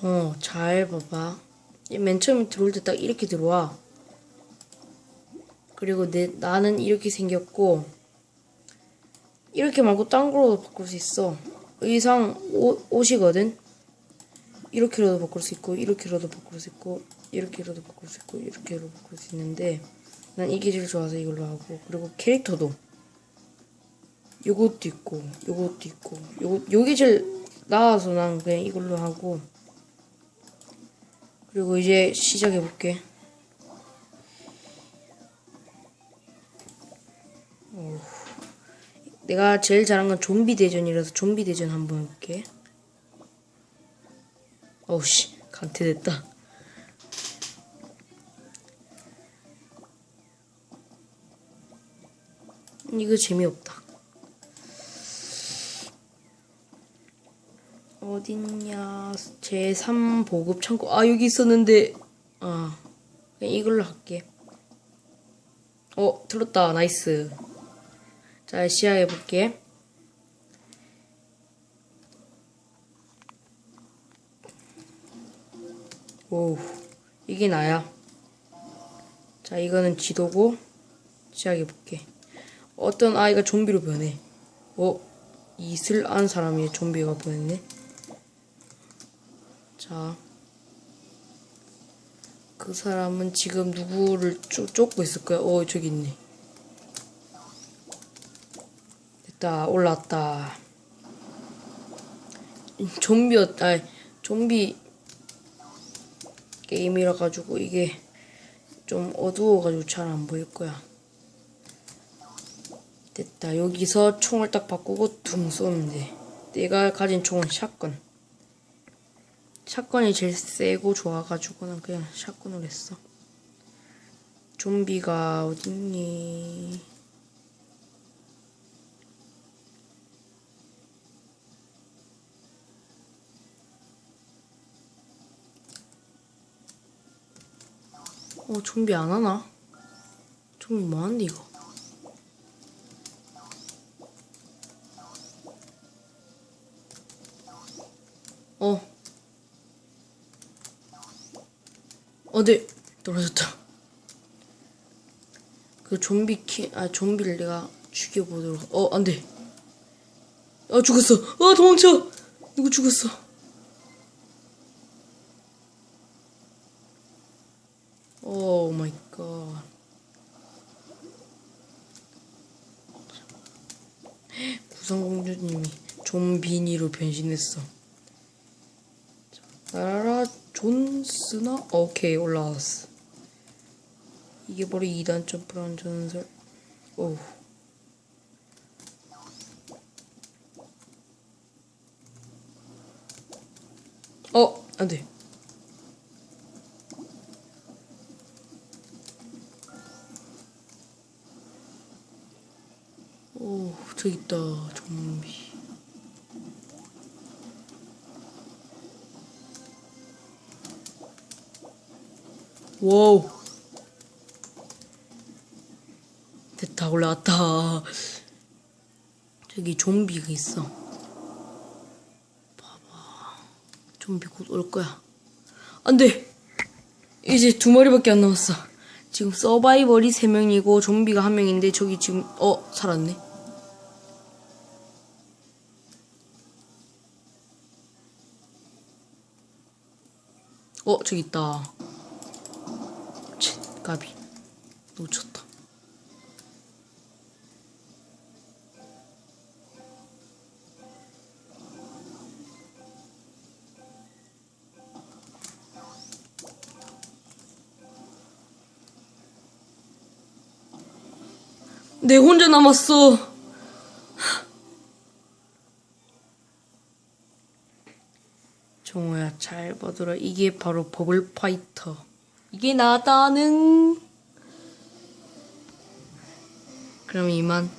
어, 잘 봐봐. 얘맨 처음에 들어올 때 딱 이렇게 들어와. 그리고 내, 나는 이렇게 생겼고, 이렇게 말고 딴 걸로도 바꿀 수 있어. 의상, 옷, 옷이거든? 이렇게로도 바꿀 수 있고, 이렇게로도 바꿀 수 있고, 이렇게로도 바꿀 수 있고, 이렇게로 바꿀 수 있는데, 난 이게 제일 좋아서 이걸로 하고, 그리고 캐릭터도. 요것도 있고, 요것도 있고, 요, 요게 제일 나아서 난 그냥 이걸로 하고, 그리고 이제 시작해 볼게. 내가 제일 잘한 건 좀비 대전이라서 좀비 대전 한번 해볼게. 어우씨, 강퇴됐다. 이거 재미없다. 어딨냐? 제3 보급 창고. 아, 여기 있었는데. 아, 그냥 이걸로 할게. 어, 들었다. 나이스. 자, 시작해볼게. 오, 이게 나야. 자, 이거는 지도고, 시작해볼게. 어떤 아이가 좀비로 변해. 어, 이슬 안 사람이 좀비가 변했네. 자, 그 사람은 지금 누구를 쫓, 쫓고 있을 거야. 어, 저기 있네. 됐다, 올라왔다. 좀비였, 아, 좀비 게임이라 가지고 이게 좀 어두워가지고 잘 안 보일 거야. 됐다. 여기서 총을 딱 바꾸고 둥 돼. 내가 가진 총은 샷건. 샷건이 제일 세고 좋아가지고 난 그냥 샷건으로 했어. 좀비가 어딨니? 어, 좀비 안 하나? 좀비 뭐 하는데, 이거? 어. 어, 네. 떨어졌다. 그 좀비 키, 아, 좀비를 내가 죽여보도록. 어, 안 돼. 아, 죽었어. 아, 도망쳐! 누구 죽었어? 오 마이 갓. 구성공주님이 좀비니로 변신했어. 나라라 존스나? 오케이 올라왔어. 이게 바로 2단 점프라는 전설. 오. 어, 안 돼. 오, 저기 있다. 좀비. 와우. 됐다, 올라왔다. 저기 좀비가 있어. 봐봐. 좀비 곧 올 거야. 안 돼! 이제 두 마리밖에 안 남았어. 지금 서바이벌이 세 명이고 좀비가 한 명인데 저기 지금 어 살았네. 어 저기 있다. 치 까비 놓쳤다. 내 혼자 남았어. 정우야 잘 봐둬라. 이게 바로 버블 파이터. 이게 나다는. 그럼 이만.